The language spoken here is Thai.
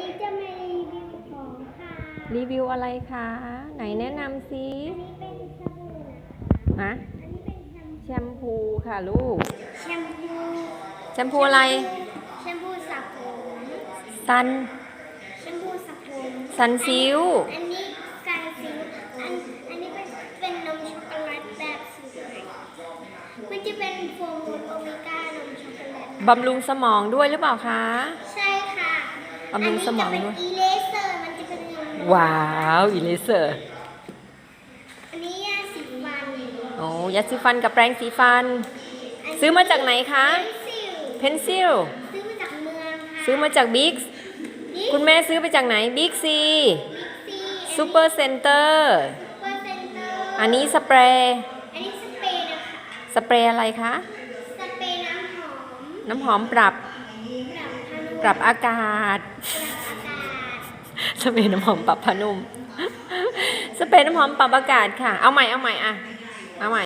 นี้จะมารีวิวของค่ะ รีวิวอะไรคะ ไหนแนะนำซิอันนี้เป็นสบู่ฮะอันนี้เป็นแชมแชมพูค่ะลูก แชมพูแชมพูอะไร แชมพูสระผมซัน แชมพูสระผมซันซิล อันนี้ซันซิลอันอันนี้เป็นเป็นนมช็อกโกแลตแบบสวยมันจะเป็นโฟมมูลโอเมก้านมช็อกโกแลต บำรุงสมองด้วยหรือเปล่าคะ ใช่ค่ะ บำรุงสมองด้วยนนี้จะเป็นอีเลเซอร์มันจะเป็นนมว้าวอีเลเซอร์อันนี้ยาสีฟันโอ้ยาสีฟันกับแปรงสีฟัน ซื้อมาจากไหนคะเพนซิลเพนซิลซื้อมาจากเมืองค่ะซื้อมาจากบิ๊กนี่คุณแม่ซื้อไปจากไหนบิ๊กซีซีซูเปอร์เซ็นเตอร์เปอร์เซ็นเตอร์อันนี้สเปรย์อันนี้สเปรย์นะคะสเปรย์อะไรคะสเปรย์น้ำหอมน้ำหอมปรับปรับ ปรับอากาศปรับอากาศ สเปรย์น้ำหอมปรับผ้านุ่ม สเปรย์น้ำหอมปรับอากาศค่ะ เอาใหม่เอาใหม่อะเอาใหม่